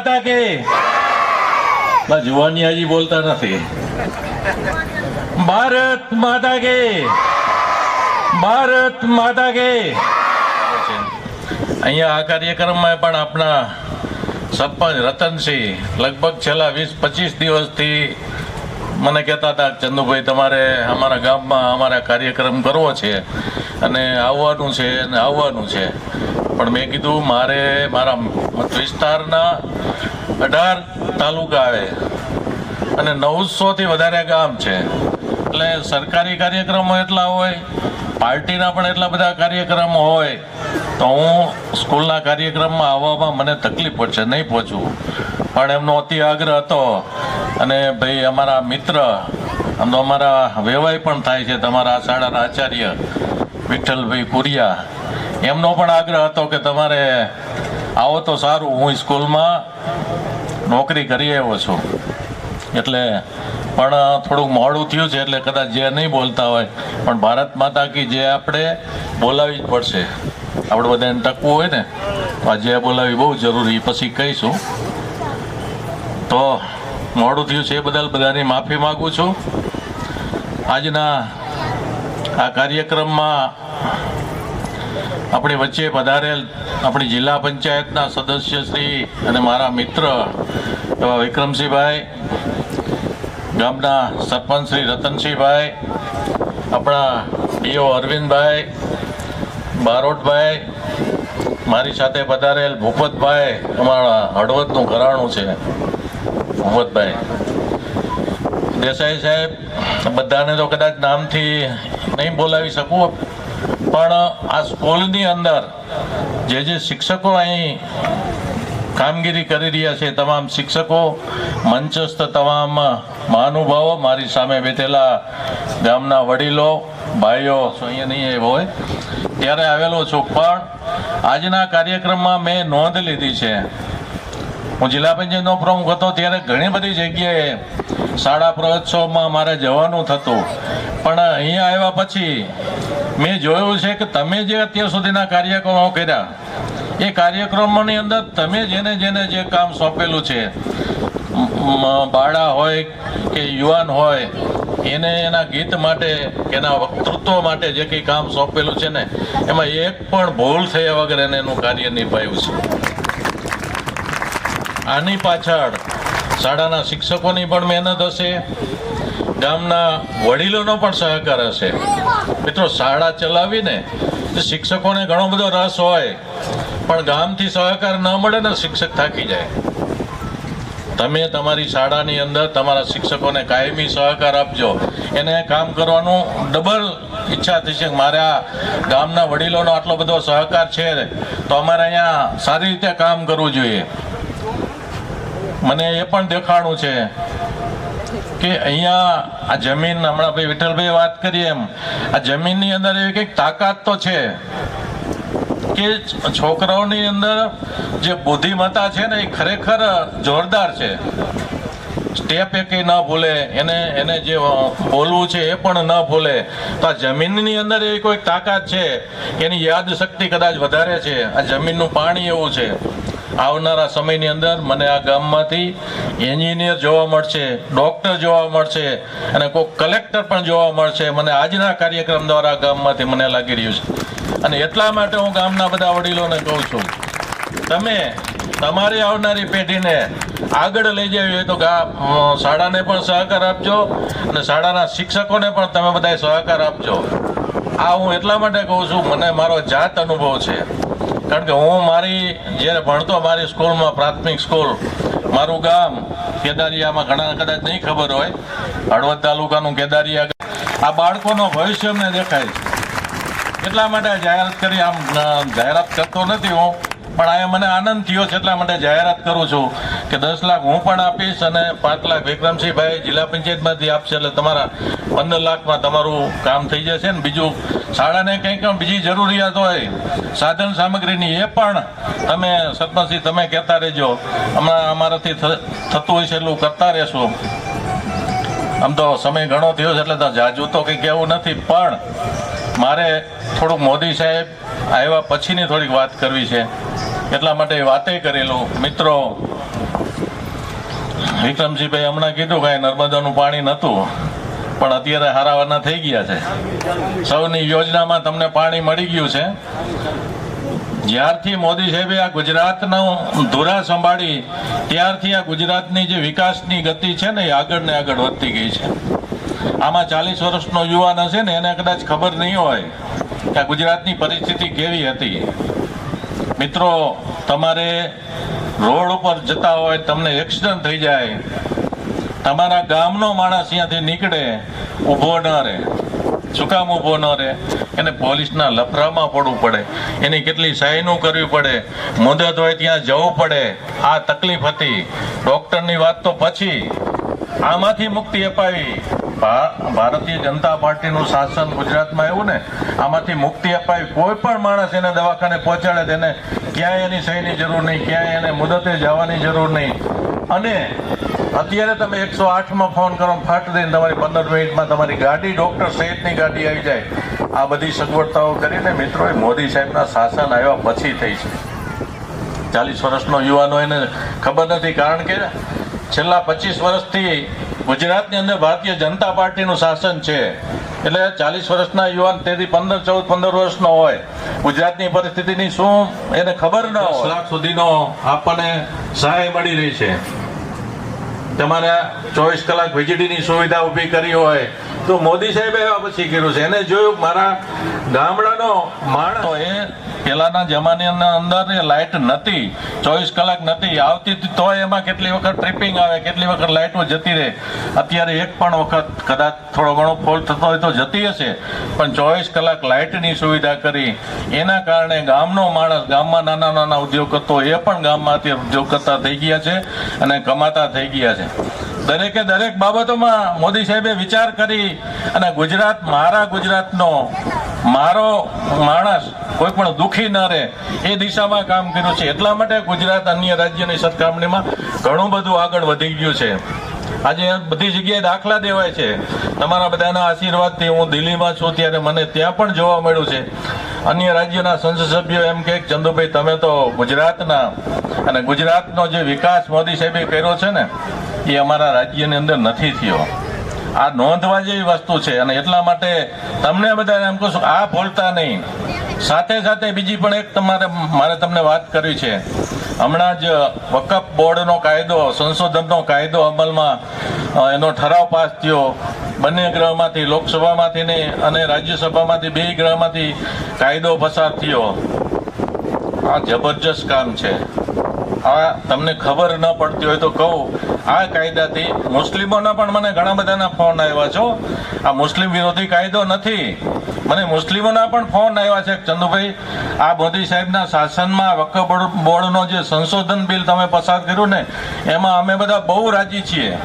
માતા કે? જુવાની હજી બોલતા નથી. ભારત માતા કે? ભારત માતા કે? અહીંયા આ કાર્યક્રમમાં પણ આપણા સરપંચ રતનસિંહ લગભગ છેલ્લા વીસ પચીસ દિવસથી મને કહેતા હતા, ચંદુભાઈ, તમારે અમારા ગામમાં અમારા કાર્યક્રમ કરવો છે અને આવવાનું છે અને આવવાનું છે. પણ મેં કીધું, મારે, મારા વિસ્તારના અઢાર તાલુકા આવે અને નવસોથી વધારે ગામ છે. એટલે સરકારી કાર્યક્રમો એટલા હોય, પાર્ટીના પણ એટલા બધા કાર્યક્રમો હોય, તો હું સ્કૂલના કાર્યક્રમમાં આવવામાં મને તકલીફ પડશે નહીં પહોંચવું પણ એમનો અતિ આગ્રહ હતો અને ભાઈ, અમારા મિત્ર, આમ અમારા વેવાય પણ થાય છે, તમારા શાળાના આચાર્ય વિઠ્ઠલભાઈ કુરિયા. એમનો પણ આગ્રહ હતો કે તમારે આવો તો સારું, હું સ્કૂલમાં નોકરી કરી આવ્યો છું. એટલે પણ થોડુંક મોડું થયું છે, એટલે કદાચ જે નહીં બોલતા હોય, પણ ભારત માતા કી જે આપણે બોલાવી જ પડશે. આપણે બધાને ટકવું હોય ને, તો આ જે બોલાવી બહુ જરૂરી પછી કહીશું. તો મોડું થયું છે એ બદલ બધાની માફી માગું છું. આજના આ કાર્યક્રમમાં આપણી વચ્ચે પધારેલ આપણી જિલ્લા પંચાયતના સદસ્ય શ્રી અને મારા મિત્ર એવા વિક્રમસિંહભાઈ, ગામના સરપંચ શ્રી રતનસિંહભાઈ, આપણા ડીઓ અરવિંદભાઈ, બારોટભાઈ મારી સાથે પધારેલ ભૂપતભાઈ અમારા હળવદનું ઘરાણું છે. ભૂપતભાઈ. દેસાઈ સાહેબ, બધાને તો કદાચ નામથી નહીં બોલાવી શકું, પણ આ સ્કૂલની અંદર જે જે શિક્ષકો અહીં કામગીરી કરી રહ્યા છે, તમામ શિક્ષકો, મંચસ્થ તમામ મહાનુભાવો મારી સામે બેઠેલા ગામના વડીલો, ભાઈઓ અહીંયા નહીં એ હોય ત્યારે આવેલો છું. પણ આજના કાર્યક્રમમાં મેં નોંધ લીધી છે. હું જિલ્લા પંચાયતનો પ્રમુખ હતો, ત્યારે ઘણી બધી જગ્યાએ શાળા પ્રવોત્સવમાં મારે જવાનું થતું. પણ અહીંયા આવ્યા પછી મેં જોયું છે કે તમે જે અત્યાર સુધીના કાર્યક્રમો કર્યા, એ કાર્યક્રમોની અંદર તમે જેને જેને જે કામ સોંપેલું છે બાળા હોય કે યુવાન હોય, એને એના ગીત માટે એના વક્તૃત્વ માટે જે કંઈ કામ સોંપેલું છે ને, એમાં એક પણ ભૂલ થયા વગર એને એનું કાર્ય નિભાવ્યું છે. આની પાછળ શાળાના શિક્ષકોની પણ મહેનત હશે, ગામના વડીલોનો પણ સહકાર હશે. મિત્રો, શાળા ચલાવીને શિક્ષકોને ઘણો બધો રસ હોય, પણ ગામથી સહકાર ન મળે ને શિક્ષક થાકી જાય. તમે તમારી શાળાની અંદર તમારા શિક્ષકોને કાયમી સહકાર આપજો. એને કામ કરવાનું ડબલ ઈચ્છા થશે કે મારે ગામના વડીલોનો આટલો બધો સહકાર છે તો અમારે અહીંયા સારી રીતે કામ કરવું જોઈએ. મને એ પણ દેખાણું છે કે અહીંયા આ જમીન, હમણાં ભાઈ વિઠ્ઠલભાઈ વાત કરીએ એમ, આ જમીનની અંદર એવી કંઈક તાકાત તો છે. કે છોકરાઓની અંદર જે બુદ્ધિમત્તા છે ને એ ખરેખર જોરદાર છે. સ્ટેપ એક ન ભૂલે, એને એને જે બોલવું છે એ પણ ન ભૂલે. તો આ જમીનની અંદર એવી કોઈ તાકાત છે? એની યાદ શક્તિ કદાચ વધારે છે. આ જમીનનું પાણી એવું છે. આવનારા સમયની અંદર મને આ ગામમાંથી એન્જિનિયર જોવા મળશે, ડૉક્ટર જોવા મળશે અને કોઈ કલેક્ટર પણ જોવા મળશે. મને આજના કાર્યક્રમ દ્વારા ગામમાંથી મને લાગી રહ્યું છે. અને એટલા માટે હું ગામના બધા વડીલોને કહું છું, તમે તમારી આવનારી પેઢીને આગળ લઈ જવી હોય તો શાળાને પણ સહકાર આપજો અને શાળાના શિક્ષકોને પણ તમે બધા સહકાર આપજો. આ હું એટલા માટે કહું છું, મને મારો જાત અનુભવ છે. કારણ કે હું મારી, જ્યારે ભણતો મારી સ્કૂલમાં પ્રાથમિક સ્કૂલ, મારું ગામ કેદારિયામાં ઘણા કદાચ નહીં ખબર હોય, હળવદ તાલુકાનું કેદારિયા આ બાળકોનો ભવિષ્ય અમને દેખાય છે. એટલા માટે જાહેરાત કરી, આમ જાહેરાત કરતો નથી હું. પણ અહીંયા મને આનંદ થયો છે, એટલા માટે જાહેરાત કરું છું કે દસ લાખ હું પણ આપીશ અને પાંચ લાખ વિક્રમસિંહભાઈ જિલ્લા પંચાયતમાંથી આપશે એટલે તમારા પંદર લાખમાં તમારું કામ થઈ જશે ને. બીજું, શાળાને કંઈક બીજી જરૂરિયાત હોય, સાધન સામગ્રીની એ પણ તમે સરપંચજી તમે કહેતા રહેજો. હમણાં અમારાથી થતું હોય છે એટલું કરતા રહેશું. આમ તો સમય ઘણો થયો છે એટલે તો જાજુ તો કંઈ કહેવું નથી, પણ મારે થોડુંક મોદી સાહેબ આવ્યા પછીની થોડીક વાત કરવી છે. એટલા માટે વાતે કરેલું મિત્રો. વિક્રમસિંહભાઈ હમણાં કીધું કાંઈ નર્મદાનું પાણી નહોતું, પણ અત્યારે હારાવાના થઈ ગયા છે. સૌની યોજનામાં તમને પાણી મળી ગયું છે. જ્યારથી મોદી સાહેબે આ ગુજરાતનું ધુરા સંભાળી, ત્યારથી આ ગુજરાતની જે વિકાસની ગતિ છે ને એ આગળ ને આગળ વધતી ગઈ છે. આમાં ચાલીસ વર્ષનો યુવાન હશે ને એને કદાચ ખબર નહીં હોય કે આ ગુજરાતની પરિસ્થિતિ કેવી હતી. મિત્રો, તમારે રોડ ઉપર જતા હોય, તમને એક્સિડન્ટ થઈ જાય. તમારા ગામનો માણસ અહીંયાથી નીકળે, ઊભો ન રહે. શું કામ ઊભો ન રહે? એને પોલીસના લફરામાં પડવું પડે. એની કેટલી સાઈનો કરવી પડે. મુદત હોય ત્યાં જવું પડે. આ તકલીફ હતી. ડૉક્ટરની વાત તો પછી. આમાંથી મુક્તિ અપાવી. ભારતીય જનતા પાર્ટીનું શાસન ગુજરાતમાં આવ્યું ને, આમાંથી મુક્તિ અપાવી કોઈ પણ માણસ એને દવાખાને પહોંચાડે તેને ક્યાંય એની સહીની જરૂર નહીં, ક્યાંય એને મુદતે જવાની જરૂર નહીં. અને અત્યારે તમે એકસો આઠમાં ફોન કરો, ફાટ દઈને તમારી પંદર મિનિટમાં તમારી ગાડી, ડૉક્ટર સહિતની ગાડી આવી જાય. આ બધી સગવડતાઓ કરીને મિત્રો એ મોદી સાહેબના શાસન આવ્યા પછી થઈ છે. ચાલીસ વર્ષનો યુવાનો એને ખબર નથી, કારણ કે છેલ્લા પચીસ વર્ષથી ગુજરાતની અંદર ભારતીય જનતા પાર્ટીનું શાસન છે. એટલે ચાલીસ વર્ષના યુવાન તેથી પંદર ચૌદ પંદર વર્ષનો હોય. ગુજરાતની પરિસ્થિતિની શું એને ખબર ન હોય. લાખ સુધીનો આપણને સહાય મળી રહી છે. તમારે ચોવીસ કલાક વીજળીની સુવિધા ઊભી કરી હોય તો મોદી સાહેબે એવા પછી કર્યું છે. એને જોયું મારા ગામડાનો માણસ એ પેલાના જમાનાના અંદર એ લાઇટ નથી ચોવીસ કલાક નથી આવતી તો એમાં કેટલી વખત ટ્રિપિંગ આવે, કેટલી વખત લાઇટો જતી રહે. અત્યારે એક પણ વખત કદાચ થોડો ઘણો ફોલ્ટ થતો હોય તો જતી હશે, પણ ચોવીસ કલાક લાઇટની સુવિધા કરી. એના કારણે ગામનો માણસ, ગામમાં નાના નાના ઉદ્યોગ કરતો એ પણ ગામમાં અત્યારે ઉદ્યોગ કરતા થઈ ગયા છે અને કમાતા થઈ ગયા છે. દરેકે દરેક બાબતોમાં મોદી સાહેબે વિચાર કરી અને ગુજરાત, મારા ગુજરાતનો મારો માણસ કોઈ પણ દુઃખી ન રહે એ દિશામાં કામ કર્યું છે. એટલા માટે ગુજરાત અન્ય રાજ્યની સરખામણીમાં ઘણું બધું આગળ વધી ગયું છે. આજે બધી જગ્યાએ દાખલા દેવાય છે. તમારા બધાના આશીર્વાદથી હું દિલ્હીમાં છું ત્યારે મને ત્યાં પણ જોવા મળ્યું છે. અન્ય રાજ્યના સંસદ સભ્યો એમ કે, ચંદુભાઈ, તમે તો ગુજરાતના અને ગુજરાતનો જે વિકાસ મોદી સાહેબે કર્યો છે ને, એ અમારા રાજ્યની અંદર નથી થયો. આ નોંધવા જેવી વસ્તુ છે અને એટલા માટે તમને બધાને એમ કહું આ ભૂલતા નહીં. સાથે સાથે બીજી પણ એક તમારે, મારે તમને વાત કરવી છે. હમણાં જ વકફ બોર્ડનો કાયદો, સંશોધનનો કાયદો અમલમાં એનો ઠરાવ પાસ થયો. બંને ગ્રહમાંથી, લોકસભામાંથી ને અને રાજ્યસભામાંથી બે ગ્રહમાંથી કાયદો પસાર થયો. આ જબરજસ્ત કામ છે. આ તમને ખબર ન પડતી હોય તો કહું આ કાયદાથી મુસ્લિમોના પણ મને ઘણા બધાના ફોન આવ્યા છો. આ મુસ્લિમ વિરોધી કાયદો નથી. મને મુસ્લિમોના પણ ફોન આવ્યા છે. ચંદુભાઈ, આ મોદી સાહેબના શાસનમાં વકફ બોર્ડનો જે સંશોધન બિલ તમે પસાર કર્યું ને, એમાં અમે બધા બહુ રાજી છીએ.